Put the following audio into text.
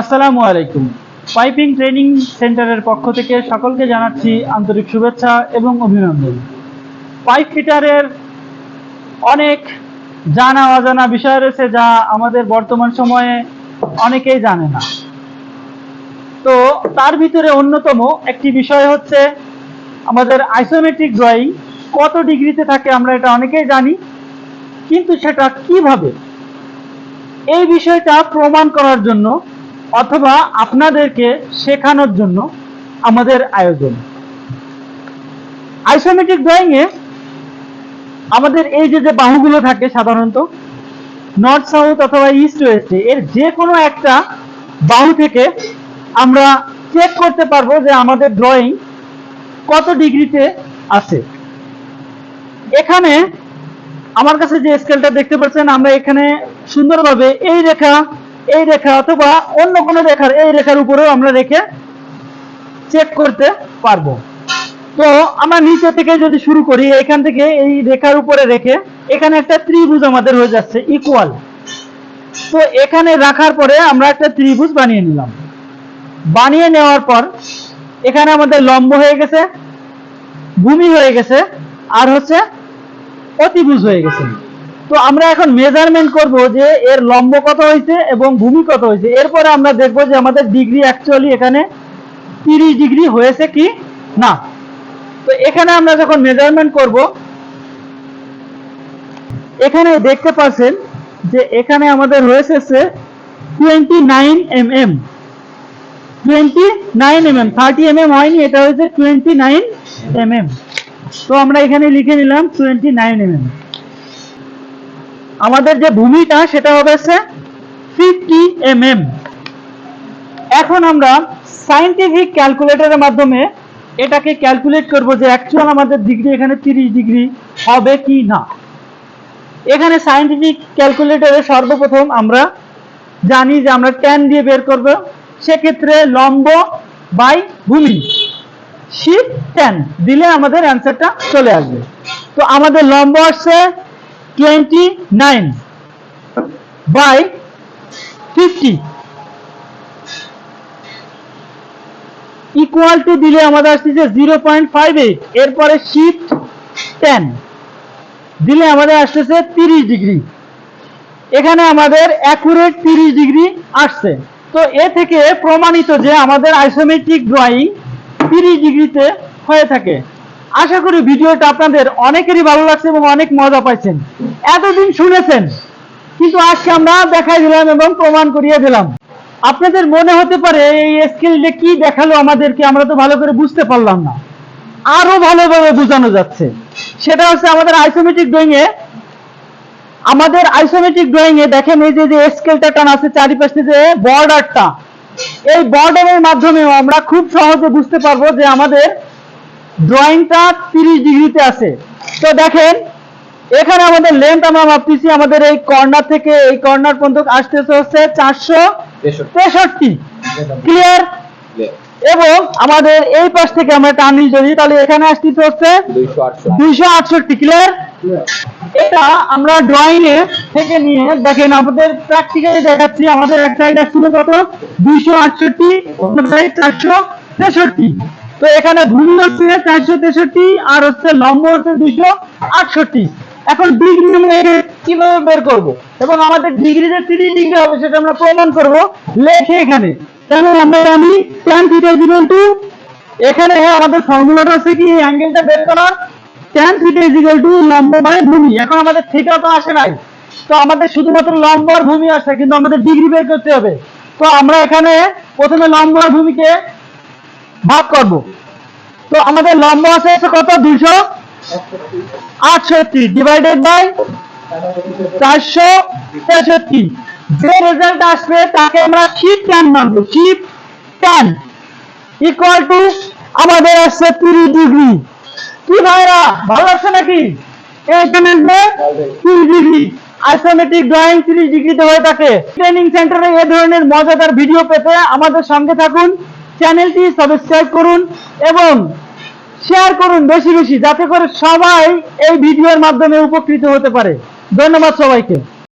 আসসালামু আলাইকুম। Piping training সেন্টারের পক্ষ থেকে সকলকে জানাচ্ছি আন্তরিক শুভেচ্ছা এবং অভিনন্দন। পাইপ ফিটারের অনেক জানা অজানা বিষয় রয়েছে যা আমাদের বর্তমান সময়ে অনেকেই জানে না। তো তার ভিতরে অন্যতম একটি বিষয় হচ্ছে আমাদের আইসোমেট্রিক ড্রয়িং কত ডিগ্রিতে থাকে আমরা এটা অনেকেই জানি, কিন্তু সেটা কীভাবে? এই বিষয়টা প্রমাণ করার জন্য অথবা আপনাদেরকে শেখানোর জন্য আমাদের আয়োজন। আইসোমেট্রিক ড্রয়িং এ আমাদের এই যে যে বাহুগুলো থাকে সাধারণত নর্থ সাউথ অথবা ইস্ট ওয়েস্টে এর যে কোনো একটা বাহু থেকে আমরা চেক করতে পারব যে আমাদের ড্রয়িং কত ডিগ্রিতে আছে। এখানে আমার কাছে যে স্কেলটা দেখতে পাচ্ছেন, আমরা এখানে সুন্দরভাবে এই রেখা এই রেখা অথবা অন্য কোনো রেখার এই রেখার উপরেও আমরা রেখে চেক করতে পারব। তো আমরা নিচে থেকে যদি শুরু করি, এখান থেকে এই রেখার উপরে রেখে এখানে একটা ত্রিভুজ আমাদের হয়ে যাচ্ছে ইকুয়াল তো এখানে রাখার পরে আমরা একটা ত্রিভুজ বানিয়ে নিলাম। বানিয়ে নেওয়ার পর এখানে আমাদের লম্ব হয়ে গেছে, ভূমি হয়ে গেছে, আর হচ্ছে অতিভুজ হয়ে গেছে। তো আমরা এখন মেজারমেন্ট করব যে এর লম্ব কত হয়েছে এবং ভূমি কত হয়েছে। এরপরে আমরা দেখব যে আমাদের ডিগ্রি অ্যাকচুয়ালি এখানে তিরিশ ডিগ্রি হয়েছে কি না। তো এখানে আমরা যখন মেজারমেন্ট করব, এখানে দেখতে পাচ্ছেন যে এখানে আমাদের হয়েছে twenty nine M M twenty nine M M thirty M M হয়নি, এটা হয়েছে টোয়েন্টি নাইন এম এম তো আমরা এখানে লিখে নিলাম টোয়েন্টি নাইন এম এম আমাদের যে ভূমিটা সেটা হবে ফিফটি এম এম এখন আমরা সাইন্টিফিক ক্যালকুলেটরের মাধ্যমে এটাকে ক্যালকুলেট করব যে অ্যাকচুয়াল আমাদের ডিগ্রি এখানে তিরিশ ডিগ্রি হবে কি না। এখানে সাইন্টিফিক ক্যালকুলেটরে সর্বপ্রথম আমরা জানি যে আমরা ট্যান দিয়ে বের করব, সেক্ষেত্রে লম্ব বাই ভূমি শিফ ট্যান দিলে আমাদের অ্যান্সারটা চলে আসবে। তো আমাদের লম্ব আসছে twenty nine by fifty equal to দিলে আমাদের আসছে ফাইভ এইট এরপরে শিফট টেন দিলে আমাদের আসতেছে তিরিশ ডিগ্রি এখানে আমাদের অ্যাকুরেট তিরিশ ডিগ্রি আসছে। তো এ থেকে প্রমাণিত যে আমাদের আইসোমেট্রিক ড্রয়িং তিরিশ ডিগ্রিতে হয়ে থাকে। আশা করি ভিডিওটা আপনাদের অনেকেরই ভালো লাগছে এবং অনেক মজা পাইছেন। এতদিন শুনেছেন, কিন্তু আজকে আমরা দেখাই দিলাম এবং প্রমাণ করিয়ে দিলাম। আপনাদের মনে হতে পারে এই স্কেলটা কি দেখাল আমাদেরকে, আমরা তো ভালো করে বুঝতে পারলাম না। আরও ভালোভাবে বোঝানো যাচ্ছে। সেটা হচ্ছে আমাদের আইসোমেট্রিক ড্রয়িং এ, আমাদের আইসোমেট্রিক ড্রয়িং এ দেখেন এই যে যে স্কেলটা টান আছে চারিপাশে যে বর্ডারটা এই বর্ডারের মাধ্যমে আমরা খুব সহজে বুঝতে পারব যে আমাদের ড্রয়িংটা তিরিশ ডিগ্রিতে আছে। তো দেখেন এখানে আমাদের লেন্থ আমরা মাপতেছি আমাদের এই কর্নার থেকে এই কর্নার পর্যন্ত আসতেছে হচ্ছে চারশো তেষট্টি। ক্লিয়ার এবং আমাদের এই পাশ থেকে আমরা টানি যদি তাহলে এখানে আসতেছে হচ্ছে দুইশো দুইশো আটষট্টি ক্লিয়ার এটা আমরা ড্রয়িং এ থেকে নিয়ে দেখেন আমাদের প্র্যাকটিক্যালি দেখাচ্ছি আমাদের এক সাইড আসছিল কত? দুইশো আটষট্টি অন্য সাইড চারশো তেষট্টি। তো এখানে ভূমি হচ্ছে চারশো তেষট্টি আর হচ্ছে লম্ব হচ্ছে দুইশো আটষট্টি। এখন ডিগ্রি কীভাবে বের করব? এবং আমাদের ডিগ্রি যে তিরিশ ডিগ্রি হবে সেটা আমরা প্রমাণ করব লেখে এখানে। যেমন আমরা জানি ট্যান থিটা ইকুয়াল টু এখানে আমাদের ফর্মুলাটা হচ্ছে কি? অ্যাঙ্গেলটা বের করার। ট্যান থিটা ইকুয়াল টু লম্ব বাই ভূমি। এখন আমাদের থিটা তো আসে নাই। তো আমাদের শুধুমাত্র লম্ব আর ভূমি আসে, কিন্তু আমাদের ডিগ্রি বের করতে হবে। তো আমরা এখানে প্রথমে লম্ব আর ভূমিকে ভাগ করব। তো আমাদের লম্ব আছে কত? দুইশো আটষট্টি ডিভাইডেড বাই চারশো তেষট্টি। যে রেজাল্ট আসবে তাকে আমরা শিপ ট্যান মানবো। শিপ ট্যান ইকুয়াল টু আমাদের আসছে তিরিশ ডিগ্রি কি ভাইরা, ভালো লাগছে নাকি? এখানে ডিগ্রি আইসোমেট্রিক ড্রয়িং তিরিশ ডিগ্রিতে হয়ে থাকে। ট্রেনিং সেন্টারে এ ধরনের মজাদার ভিডিও পেতে আমাদের সঙ্গে থাকুন। চ্যানেলটি সাবস্ক্রাইব করুন এবং শেয়ার করুন বেশি বেশি, যাতে করে সবাই এই ভিডিওর মাধ্যমে উপকৃত হতে পারে। ধন্যবাদ সবাইকে।